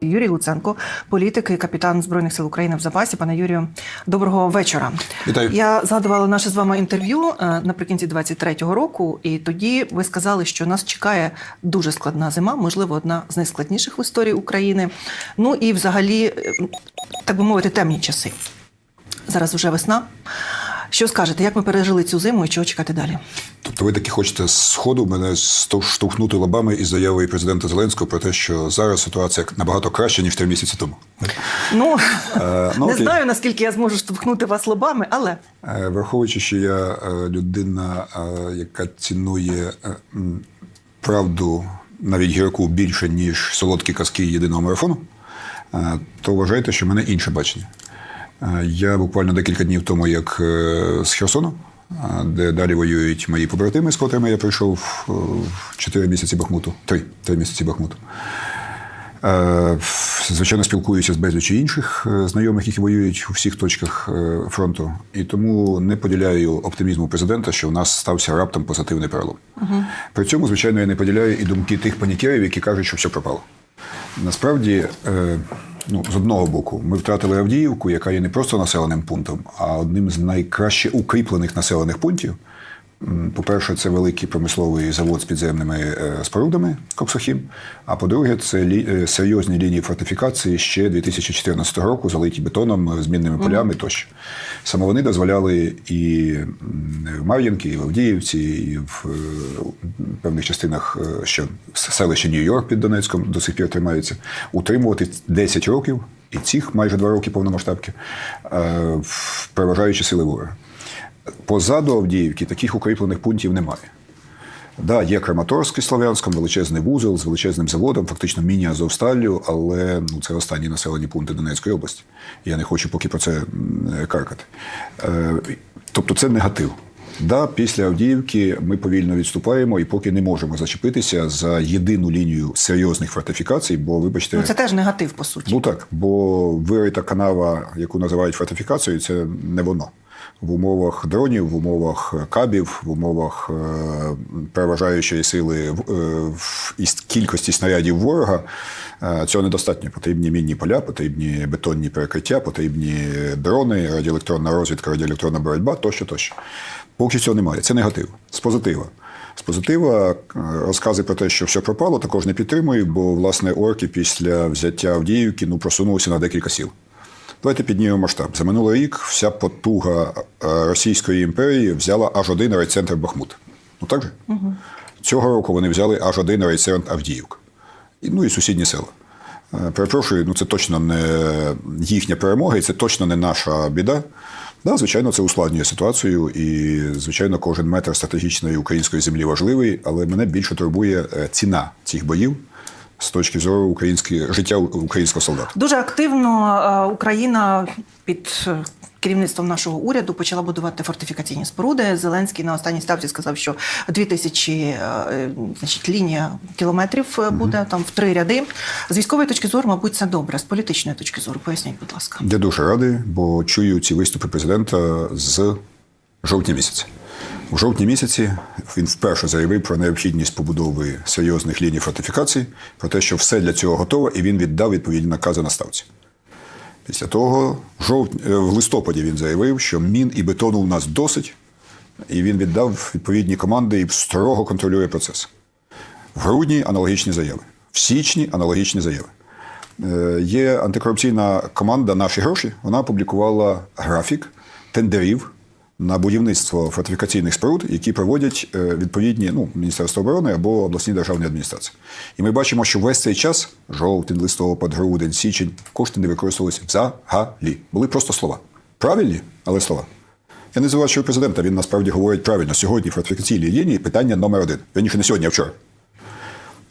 Юрій Луценко, політик і капітан збройних сил України в запасі. Пане Юрію, доброго вечора. Вітаю. Я згадувала наше з вами інтерв'ю е, наприкінці 23-го року, і тоді ви сказали, що нас чекає дуже складна зима, можливо, одна з найскладніших в історії України. Ну і взагалі, е, так би мовити, темні часи. Зараз вже весна. Що скажете, як ми пережили цю зиму і чого чекати далі? Тобто ви таки хочете з мене штовхнути лобами із заявою президента Зеленського про те, що зараз ситуація набагато краща, ніж три місяці тому. Ну, Е, ну, не окей. знаю, наскільки я зможу штовхнути вас лобами, але Е, Враховуючи, що я е, людина, е, яка цінує е, м, правду навіть гірку більше, ніж солодкі казки єдиного марафону, е, то вважайте, що в мене інше бачення. Е, Я буквально декілька днів тому, як е, з Херсону, е, де далі воюють мої побратими, з котрими я прийшов е, в 4 місяці Бахмуту, 3, 3 місяці Бахмуту. Е, Звичайно, спілкуюся з безлічі інших е, знайомих, які воюють у всіх точках е, фронту, і тому не поділяю оптимізму президента, що в нас стався раптом позитивний перелом. При цьому, звичайно, я не поділяю і думки тих панікерів, які кажуть, що все пропало. Насправді, е, ну, з одного боку, ми втратили Авдіївку, яка є не просто населеним пунктом, а одним з найкраще укріплених населених пунктів. По-перше, це великий промисловий завод з підземними е, спорудами Коксохім. А по-друге, це лі- е, серйозні лінії фортифікації ще 2014 року, залиті бетоном, е, змінними полями тощо. Саме вони дозволяли і в Мар'їнці, і в Авдіївці, і в певних частинах, що селище Нью-Йорк під Донецьком до сих пір тримається, утримувати 10 років і цих майже 2 роки повномасштабки, переважаючи сили ворога. Позаду Авдіївки таких укріплених пунктів немає. Да, є Краматорськ і Слов'янськом, величезний вузол з величезним заводом, фактично міні-Азовсталлю, але ну, це останні населені пункти Донецької області. Я не хочу поки про це каркати. Е, тобто це негатив. Да, після Авдіївки ми повільно відступаємо і поки не можемо зачепитися за єдину лінію серйозних фортифікацій, бо, вибачте, ну, це теж негатив, по суті. Ну так, бо вирита канава, яку називають фортифікацією, це не воно. В умовах дронів, в умовах кабів, в умовах е, переважаючої сили е, в кількості снарядів ворога е, цього недостатньо. Потрібні мінні поля, потрібні бетонні перекриття, потрібні дрони, радіоелектронна розвідка, радіоелектронна боротьба тощо, тощо. Поки цього немає. Це негатив. З позитива. З позитива е, розкази про те, що все пропало, також не підтримую, бо власне орки після взяття Авдіївки ну, просунулися на декілька сіл. Давайте піднімемо масштаб. За минулий рік вся потуга е, Російської імперії взяла аж один райцентр Бахмут. Ну так же? Угу. Цього року вони взяли аж один райцентр Авдіївка. І, ну і сусідні села. Е, Перепрошую, ну це точно не їхня перемога, і це точно не наша біда. Да, звичайно, це ускладнює ситуацію, і, звичайно, кожен метр стратегічної української землі важливий, але мене більше турбує е, ціна цих боїв з точки зору української життя українського солдата. Дуже активно е, Україна під е, керівництвом нашого уряду почала будувати фортифікаційні споруди. Зеленський на останній ставці сказав, що 2000 е, значить, лінія кілометрів буде там в три ряди. З військової точки зору, мабуть, це добре. З політичної точки зору, поясніть, будь ласка. Я дуже радий, бо чую ці виступи президента з жовтня місяця. У жовтні місяці він вперше заявив про необхідність побудови серйозних ліній фортифікацій, про те, що все для цього готово, і він віддав відповідні накази на ставці. Після того, в, жовт... е, в листопаді він заявив, що мін і бетону у нас досить, і він віддав відповідні команди і строго контролює процес. В грудні аналогічні заяви, в січні аналогічні заяви. Е, Є антикорупційна команда Наші гроші. Вона опублікувала графік тендерів на будівництво фортифікаційних споруд, які проводять е, відповідні ну, Міністерство оборони або обласні державні адміністрації. І ми бачимо, що весь цей час жовтень, листопад, грудень, січень кошти не використовувалися взагалі. Були просто слова. Правильні, але слова. Я не звинувачую президента, він насправді говорить правильно. Сьогодні фортифікаційні лінії питання номер один. Верніше не сьогодні, а вчора.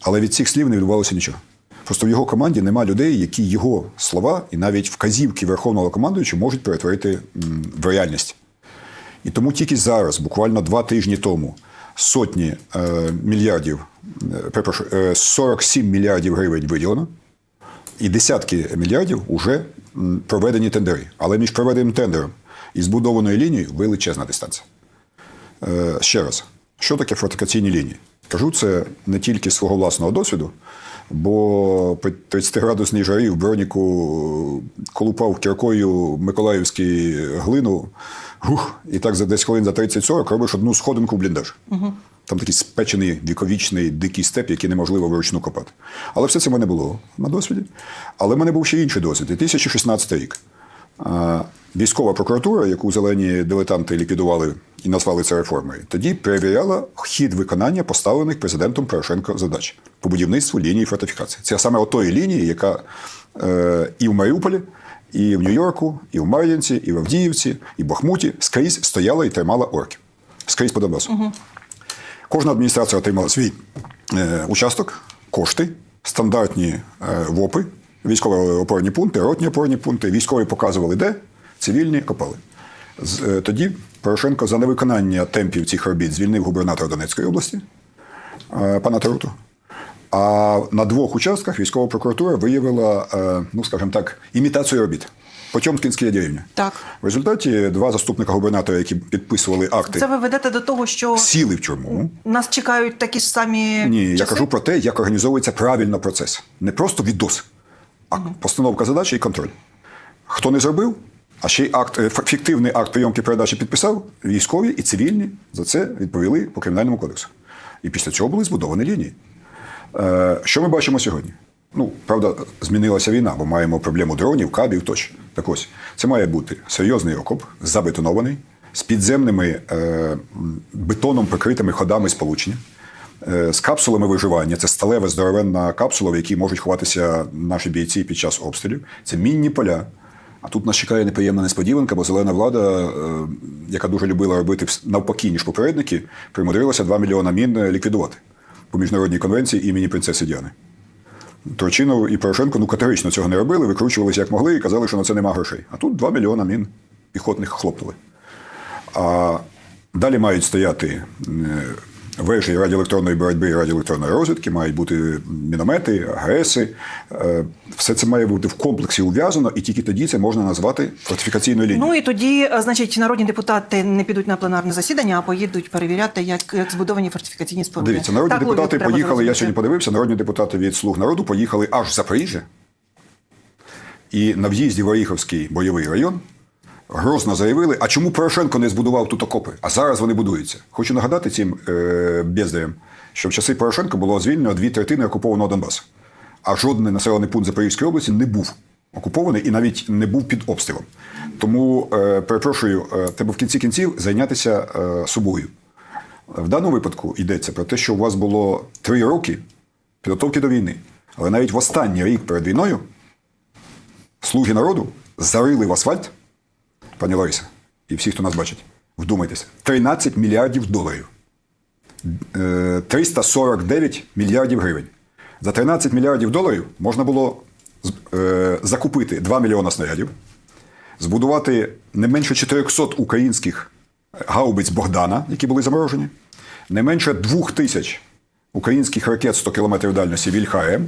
Але від цих слів не відбувалося нічого. Просто в його команді нема людей, які його слова і навіть вказівки верховного командуючого можуть перетворити в реальність. І тому тільки зараз, буквально два тижні тому, сотні е, мільярдів, е, перепрошую, е, 47 мільярдів гривень виділено, і десятки мільярдів вже проведені тендери. Але між проведеним тендером і збудованою лінією величезна дистанція. Е, ще раз, що таке фортифікаційні лінії? Кажу це не тільки з свого власного досвіду. Бо при 30-градусній жарі в броніку колупав кіркою Миколаївський глину, гух, і так за 10 хвилин за 30-40 робиш одну сходинку в бліндаж. Угу. Там такий спечений віковічний дикий степ, який неможливо вручну копати. Але все це в мене було на досвіді. Але в мене був ще інший досвід. 2016 рік. Військова прокуратура, яку зелені дилетанти ліквідували і назвали це реформою, тоді перевіряла хід виконання поставлених президентом Порошенко задач по будівництву лінії фортифікації. Це саме отої лінії, яка е, і в Маріуполі, і в Нью-Йорку, і в Мар'їнці, і в Авдіївці, і в Бахмуті скрізь стояла і тримала орків. Скрізь по Донбасу. Кожна адміністрація отримала свій е, участок, кошти, стандартні е, ВОПи, військові опорні пункти, ротні опорні пункти. Військові показували де, цивільні копали. З, е, тоді Порошенко за невиконання темпів цих робіт звільнив губернатора Донецької області е, пана Таруту. А на двох участках військова прокуратура виявила, е, ну скажімо так, імітацію робіт. Потьомкінська деревня. Так. В результаті два заступника губернатора, які підписували акти, Це ви ведете до того, що сіли в тюрму. нас чекають такі ж самі. Ні, я кажу про те, як організовується правильно процес. Не просто відос, а постановка задачі і контроль. Хто не зробив, а ще й акт, е, фіктивний акт прийомки передачі підписав, військові і цивільні за це відповіли по кримінальному кодексу. І після цього були збудовані лінії. Е, що ми бачимо сьогодні? Ну, правда, змінилася війна, бо маємо проблему дронів, кабів тощо. Так ось, це має бути серйозний окоп, забетонований, з підземними е, бетоном прикритими ходами сполучення, е, з капсулами виживання. Це сталева здоровенна капсула, в якій можуть ховатися наші бійці під час обстрілів. Це мінні поля. А тут нас чекає неприємна несподіванка, бо зелена влада, е, яка дуже любила робити навпаки, ніж попередники, примудрилася 2 мільйона мін е, ліквідувати по міжнародній конвенції імені принцеси Діани. Турчинов і Порошенко ну, категорично цього не робили, викручувалися як могли і казали, що на це нема грошей. А тут 2 мільйона мін піхотних хлопнули. А далі мають стояти е, вежі радіоелектронної боротьби і радіоелектронної розвідки, мають бути міномети, АГСи. Е, Все це має бути в комплексі ув'язано, і тільки тоді це можна назвати фортифікаційною лінією. Ну і тоді, е, значить, народні депутати не підуть на пленарне засідання, а поїдуть перевіряти, як, як збудовані фортифікаційні споруди. Дивіться, народні Так, депутати поїхали. Я сьогодні подивився. Народні депутати від слуг народу поїхали аж в Запоріжжя. І на в'їзді в Оріховський бойовий район грозно заявили: а чому Порошенко не збудував тут окопи? А зараз вони будуються. Хочу нагадати цим е, бездарям, що в часи Порошенка було звільнено дві третини окупованого Донбасу. А жодний населений пункт Запорізької області не був окупований і навіть не був під обстрілом. Тому, е, перепрошую, е, треба в кінці кінців зайнятися е, собою. В даному випадку йдеться про те, що у вас було три роки підготовки до війни. Але навіть в останній рік перед війною слуги народу зарили в асфальт, пані Лариса, і всі, хто нас бачить, вдумайтеся, 13 мільярдів доларів. Е, 349 мільярдів гривень. За 13 мільярдів доларів можна було е, закупити 2 мільйона снарядів, збудувати не менше 400 українських гаубиць Богдана, які були заморожені, не менше 2 тисяч українських ракет 100 км дальності Вільха-М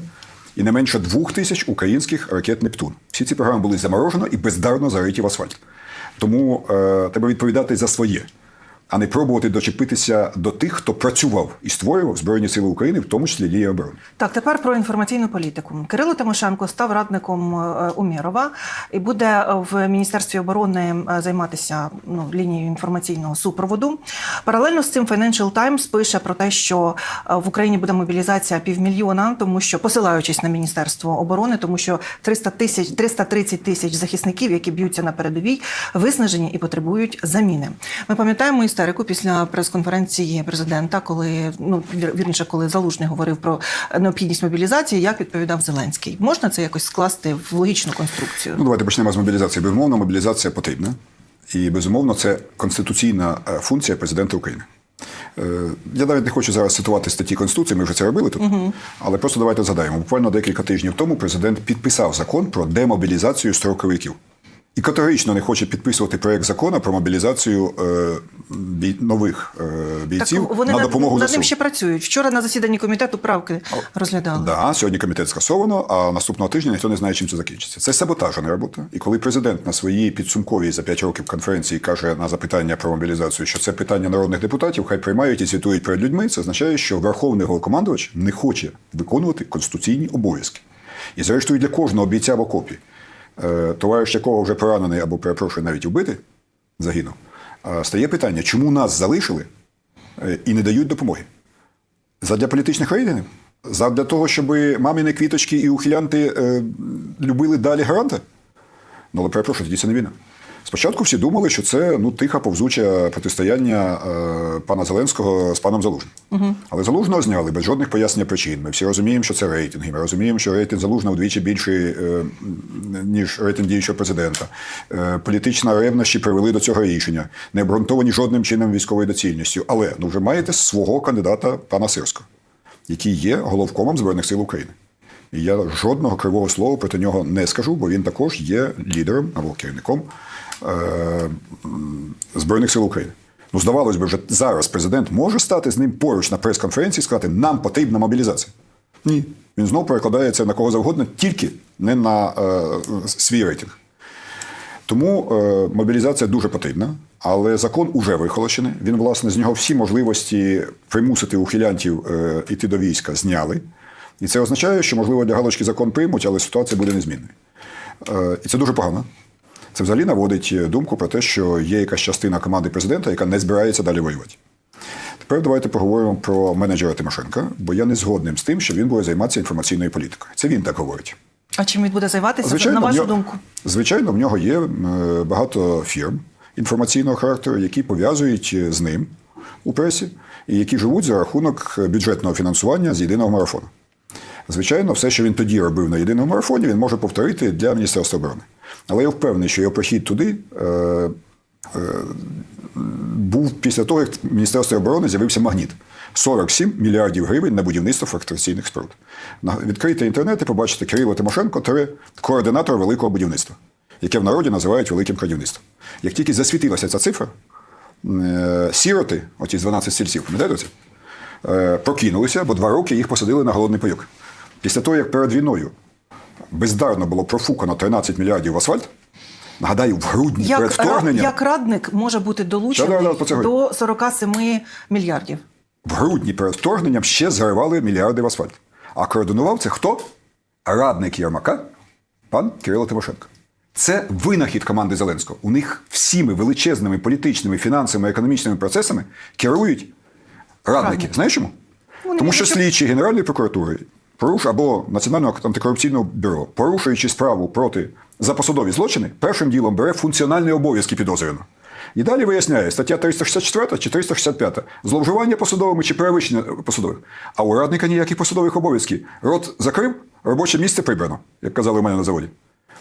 і не менше 2 тисяч українських ракет Нептун. Всі ці програми були заморожені і бездарно зариті в асфальт. Тому е, треба відповідати за своє, а не пробувати дочепитися до тих, хто працював і створював Збройні Сили України, в тому числі лінії оборони. Так, тепер про інформаційну політику. Кирило Тимошенко став радником е, Умєрова і буде е, в Міністерстві оборони е, займатися ну, лінією інформаційного супроводу. Паралельно з цим Financial Times пише про те, що е, в Україні буде мобілізація півмільйона, тому що посилаючись на Міністерство оборони, тому що 300 тисяч 330 тисяч захисників, які б'ються на передовій, виснажені і потребують заміни. Ми пам'ятаємо істерику після прес-конференції президента, коли ну вірніше, коли залужний говорив про необхідність мобілізації, як відповідав Зеленський. Можна це якось скласти в логічну конструкцію? Ну, давайте почнемо з мобілізації. Безумовно, мобілізація потрібна. І безумовно, це конституційна е, функція президента України. Е, Я навіть не хочу зараз цитувати статті Конституції, ми вже це робили тут. Але просто давайте згадаємо. Буквально декілька тижнів тому президент підписав закон про демобілізацію строковиків. І категорично не хоче підписувати проєкт закону про мобілізацію е, бій, нових е, бійців так вони на допомогу над ЗСУ. ним ще працюють. Вчора на засіданні комітету правки розглядали. Да, сьогодні комітет скасовано, а наступного тижня ніхто не знає, чим це закінчиться. Це саботажна робота. І коли президент на своїй підсумковій за 5 років конференції каже на запитання про мобілізацію, що це питання народних депутатів, хай приймають і звітують перед людьми, це означає, що верховний головнокомандувач не хоче виконувати конституційні обов'язки. І зрештою для кожного бійця в окопі, товариш якого вже поранений або перепрошую навіть убитий, загинув, е, стає питання, чому нас залишили е, і не дають допомоги. Задля політичних рейтингів? Задля того, щоб маміни квіточки і ухилянти е, любили далі гаранта? Ну, але перепрошую, тоді це не війна. Спочатку всі думали, що це ну, тиха повзуче протистояння е, пана Зеленського з паном Залужним. Угу. Але Залужного зняли без жодних пояснення причин. Ми всі розуміємо, що це рейтинги. Ми розуміємо, що рейтинг Залужного вдвічі більший, е, ніж рейтинг діючого президента. Е, політична ревнощі привели до цього рішення, не обґрунтовані жодним чином військовою доцільністю. Але ну, вже маєте свого кандидата пана Сирського, який є головкомом Збройних сил України. І я жодного кривого слова проти нього не скажу, бо він також є лідером або керівником Збройних сил України. Ну, здавалось би, вже зараз президент може стати з ним поруч на прес-конференції і сказати, нам потрібна мобілізація. Ні. Він знову перекладає це на кого завгодно, тільки не на е, свій рейтинг. Тому е, мобілізація дуже потрібна, але закон уже вихолощений. Він, власне, з нього всі можливості примусити ухилянтів е, йти до війська зняли. І це означає, що, можливо, для галочки закон приймуть, але ситуація буде незмінною. Е, і це дуже погано. Це взагалі наводить думку про те, що є якась частина команди президента, яка не збирається далі воювати. Тепер давайте поговоримо про менеджера Тимошенка, бо я не згодним з тим, що він буде займатися інформаційною політикою. Це він так говорить. А чим він буде займатися? на вашу нього- думку? Звичайно, в нього є е, багато фірм інформаційного характеру, які пов'язують е, з ним у пресі, і які живуть за рахунок бюджетного фінансування з єдиного марафону. Звичайно, все, що він тоді робив на єдиному марафоні, він може повторити для Міністерства оборони. Але я впевнений, що його прохід туди е, е, був після того, як в Міністерстві оборони з'явився магніт. 47 мільярдів гривень на будівництво фортифікаційних споруд. Відкрийте інтернет і побачите Кирило Тимошенко, тире координатор великого будівництва, яке в народі називають великим крадівництвом. Як тільки засвітилася ця цифра, е, сіроти, оті 12 стільців, пам'ятаєте? Е, прокинулися, бо два роки їх посадили на голодний пайок. Після того, як перед війною бездарно було профукано 13 мільярдів в асфальт, нагадаю, в грудні перед Як, ра- вторгненням. як радник може бути долучений да, да, до 47 мільярдів? В грудні перед вторгненням ще заривали мільярди в асфальт. А координував це хто? Радник Єрмака, пан Кирило Тимошенко. Це винахід команди Зеленського. У них всіми величезними політичними, фінансовими, економічними процесами керують радники. Радники. Знаєш чому? Вони Тому що слідчі Генеральної прокуратури поруш або Національного антикорупційного бюро, порушуючи справу проти за посадові злочини, першим ділом бере функціональні обов'язки підозрюваного. І далі виясняє стаття 364 чи 365 зловживання посадовими чи перевищення посадових. А у радника ніяких посадових обов'язків. Рот закрив, робоче місце прибрано, як казали у мене на заводі.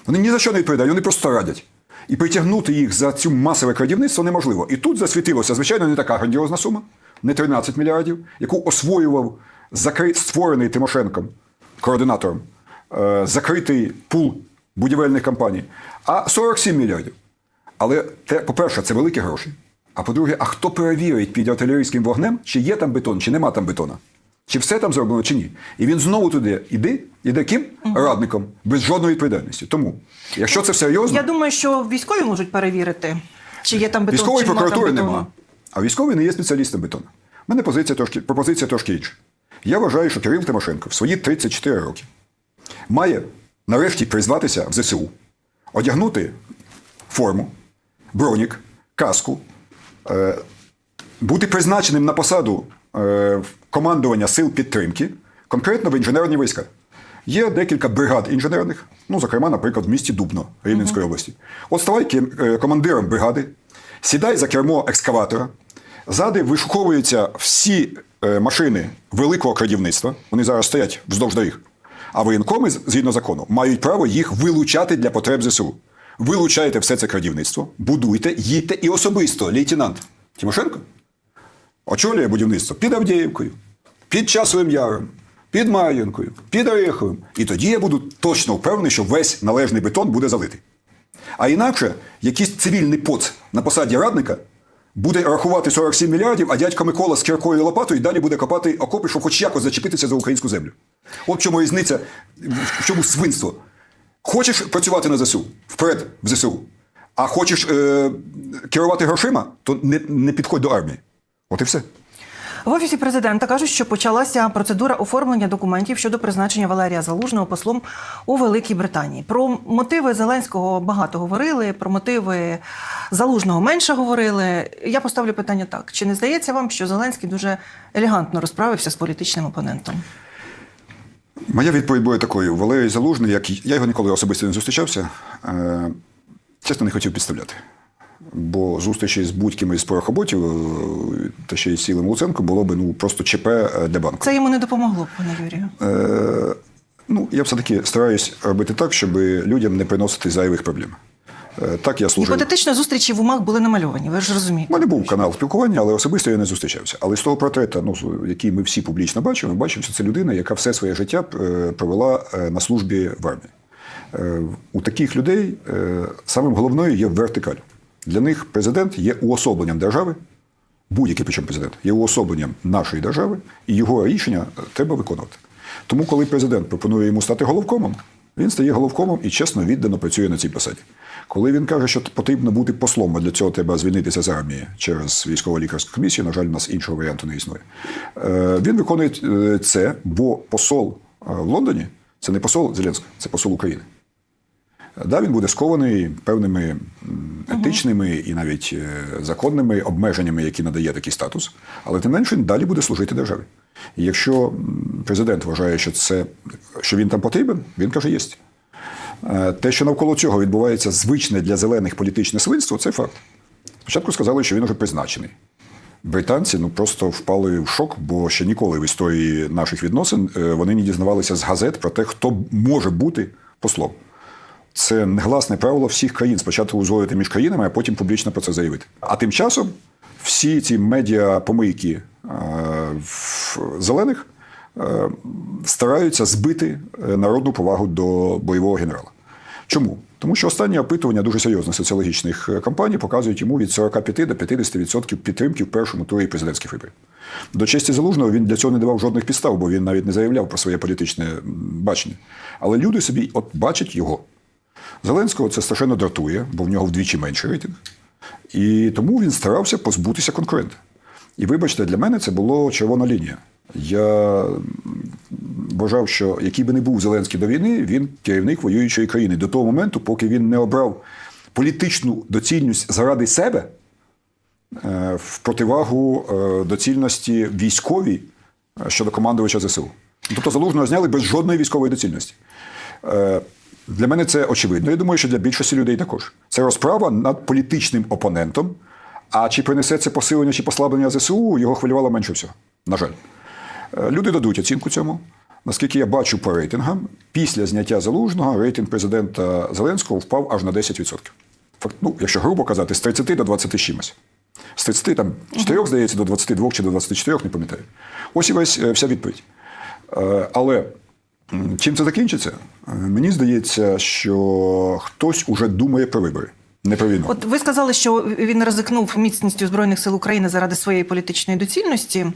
Вони ні за що не відповідають, вони просто радять. І притягнути їх за цю масове крадівництво неможливо. І тут засвітилося, звичайно, не така грандіозна сума, не 13 мільярдів, яку освоював закри... створений Тимошенком, координатором, е, закритий пул будівельних компаній, а 47 мільярдів. Але по-перше, це великі гроші. А по-друге, а хто перевірить під артилерійським вогнем, чи є там бетон, чи нема там бетона? Чи все там зроблено, чи ні? І він знову туди іде, іде ким? Радником, без жодної відповідальності. Тому, якщо це серйозно, Я думаю, що військові можуть перевірити, чи є там бетон, військової чи нема прокуратури бетону. нема. А військовий не є спеціалістом бетону. У мене позиція трошки, пропозиція трошки інша. Я вважаю, що Кирил Тимошенко в свої 34 роки має нарешті призватися в ЗСУ, одягнути форму, бронік, каску, е, бути призначеним на посаду е, командування сил підтримки, конкретно в інженерні війська. Є декілька бригад інженерних, ну, зокрема, наприклад, в місті Дубно Рівненської області. От ставай е, командиром бригади, сідай за кермо екскаватора, ззади вишуковуються всі е, машини великого крадівництва. Вони зараз стоять вздовж доріг. А воєнкоми, згідно закону, мають право їх вилучати для потреб ЗСУ. Вилучаєте все це крадівництво, будуйте, їдьте і особисто, лейтенант Тимошенко очолює будівництво під Авдіївкою, під Часовим Яром, під Мар'їнкою, під Ореховим. І тоді я буду точно впевнений, що весь належний бетон буде залитий. А інакше якийсь цивільний поц на посаді радника буде рахувати 47 мільярдів, а дядько Микола з кіркою і лопатою далі буде копати окопи, щоб хоч якось зачепитися за українську землю. От чому різниця, в чому свинство. Хочеш працювати на ЗСУ? Вперед в ЗСУ. А хочеш е, керувати грошима, то не, не підходь до армії. От і все. В офісі президента кажуть, що почалася процедура оформлення документів щодо призначення Валерія Залужного послом у Великій Британії. Про мотиви Зеленського багато говорили, про мотиви Залужного менше говорили. Я поставлю питання так: чи не здається вам, що Зеленський дуже елегантно розправився з політичним опонентом? Моя відповідь буде такою: Валерій Залужний, як я його ніколи особисто не зустрічався, е, чесно не хотів підставляти. Бо зустрічі з будь-ким із порохоботів е, та ще й з Сілим Луценко було б ну, просто ЧП е, для банку. Це йому не допомогло, пане Юрію. Е, ну, я все-таки стараюсь робити так, щоб людям не приносити зайвих проблем. Е, так я служив. Гіпотетично зустрічі в умах були намальовані. Ви ж розумієте. У мене був канал спілкування, але особисто я не зустрічався. Але з того портрета, ну, який ми всі публічно бачимо, бачимо, що це людина, яка все своє життя е, провела на службі в армії. Е, У таких людей е, самим головною є вертикаль. Для них президент є уособленням держави, будь-який причому президент, є уособленням нашої держави, і його рішення треба виконувати. Тому, коли президент пропонує йому стати головкомом, він стає головкомом і чесно віддано працює на цій посаді. Коли він каже, що потрібно бути послом, а для цього треба звільнитися з армії через військово-лікарську комісію, на жаль, у нас іншого варіанту не існує. е, Він виконує е, це, бо посол е, в Лондоні це не посол Зеленського, це посол України. Да, він буде скований певними етичними і навіть е, законними обмеженнями, які надає такий статус, але тим менше він далі буде служити державі. І якщо президент вважає, що це що він там потрібен, він каже, єсть. Е, Те, що навколо цього відбувається звичне для зелених політичне свинство, це факт. Спочатку сказали, що він уже призначений. Британці ну просто впали в шок, бо ще ніколи в історії наших відносин е, вони не дізнавалися з газет про те, хто може бути послом. Це негласне правило всіх країн спочатку узгодити між країнами, а потім публічно про це заявити. А тим часом всі ці медіа-помийки е, зелених е, стараються збити е, народну повагу до бойового генерала. Чому? Тому що останні опитування дуже серйозних соціологічних кампаній показують йому від 45 до 50% підтримки в першому турі президентських виборів. До честі залужного він для цього не давав жодних підстав, бо він навіть не заявляв про своє політичне бачення. Але люди собі от бачать його. Зеленського це страшенно дратує, бо в нього вдвічі менший рейтинг. І тому він старався позбутися конкурента. І вибачте, для мене це було червона лінія. Я вважав, що який би не був Зеленський до війни, він керівник воюючої країни до того моменту, поки він не обрав політичну доцільність заради себе е, в противагу е, доцільності військовій е, щодо командувача ЗСУ. Тобто залужного зняли без жодної військової доцільності. Для мене це очевидно. Я думаю, що для більшості людей також. Це розправа над політичним опонентом. А чи принесе це посилення чи послаблення ЗСУ, його хвилювало менше всього. На жаль. Е, Люди дадуть оцінку цьому. Наскільки я бачу по рейтингам, після зняття залужного рейтинг президента Зеленського впав аж на 10%. Факт, ну, якщо грубо казати, з 30 до 20 чимось. З 30, там, 4, здається, до 22 чи до 24, не пам'ятаю. Ось і весь е, вся відповідь. Е, Але чим це закінчиться? Е, Мені здається, що хтось уже думає про вибори, не про війну. От ви сказали, що він ризикнув міцністю збройних сил України заради своєї політичної доцільності.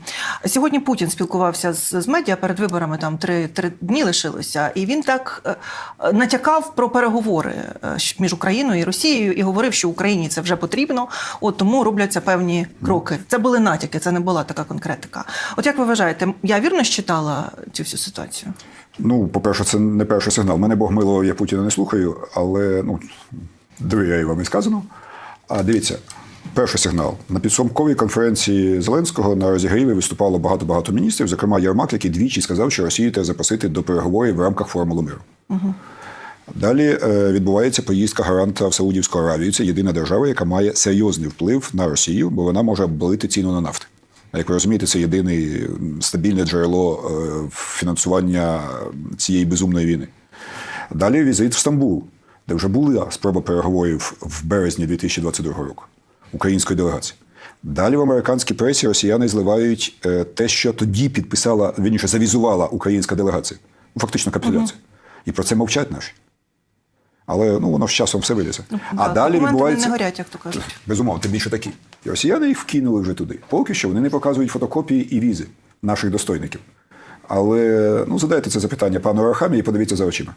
Сьогодні Путін спілкувався з, з медіа перед виборами. Там три, три дні лишилося, і він так е, е, натякав про переговори між Україною і Росією і говорив, що Україні це вже потрібно. От тому робляться певні кроки. Це були натяки, це не була така конкретика. От як ви вважаєте, я вірно щитала цю всю ситуацію? Ну, по-перше, це не перший сигнал. Мене Бог мило, я Путіна не слухаю, але ну, довіряю вам і сказано. А дивіться, перший сигнал. На підсумковій конференції Зеленського на розігріві виступало багато-багато міністрів, зокрема Єрмак, який двічі сказав, що Росію треба запросити до переговорів в рамках формули миру. Далі е, відбувається поїздка гаранта в Саудівську Аравію. Це єдина держава, яка має серйозний вплив на Росію, бо вона може обвалити ціну на нафту. А Як ви розумієте, це єдине стабільне джерело е, фінансування цієї безумної війни. Далі візит в Стамбул, де вже була спроба переговорів в березні 2022 року української делегації. Далі в американській пресі росіяни зливають е, те, що тоді підписала, вірніше, завізувала українська делегація. Ну, Фактично капітуляція. І про це мовчать наші. Але ну воно з часом все вилізе. А Ну, Так, далі документи відбувається не горять, як то кажуть. Безумовно, тим більше такі. І росіяни їх вкинули вже туди. Поки що вони не показують фотокопії і візи наших достойників. Але ну, задайте це запитання пану Арахамі і подивіться за очима.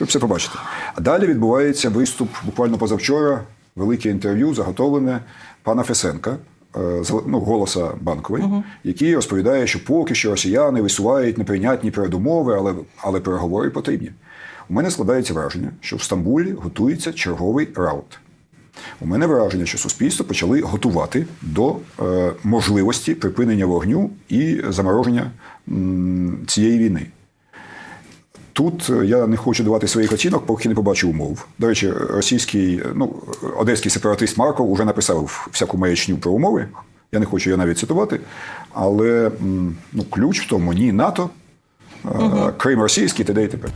Ви все побачите. А далі відбувається виступ буквально позавчора, велике інтерв'ю, заготовлене пана Фесенка, е, ну, голоса банкової, який розповідає, що поки що росіяни висувають неприйнятні передумови, але, але переговори потрібні. У мене складається враження, що в Стамбулі готується черговий раут. У мене враження, що суспільство почали готувати до е, можливості припинення вогню і замороження цієї війни. Тут е, я не хочу давати своїх оцінок, поки не побачу умов. До речі, російський, ну, одеський сепаратист Марков вже написав всяку маячню про умови. Я не хочу його навіть цитувати. Але ну, ключ в тому ні НАТО, е, Крим російський, т.д. і т.п.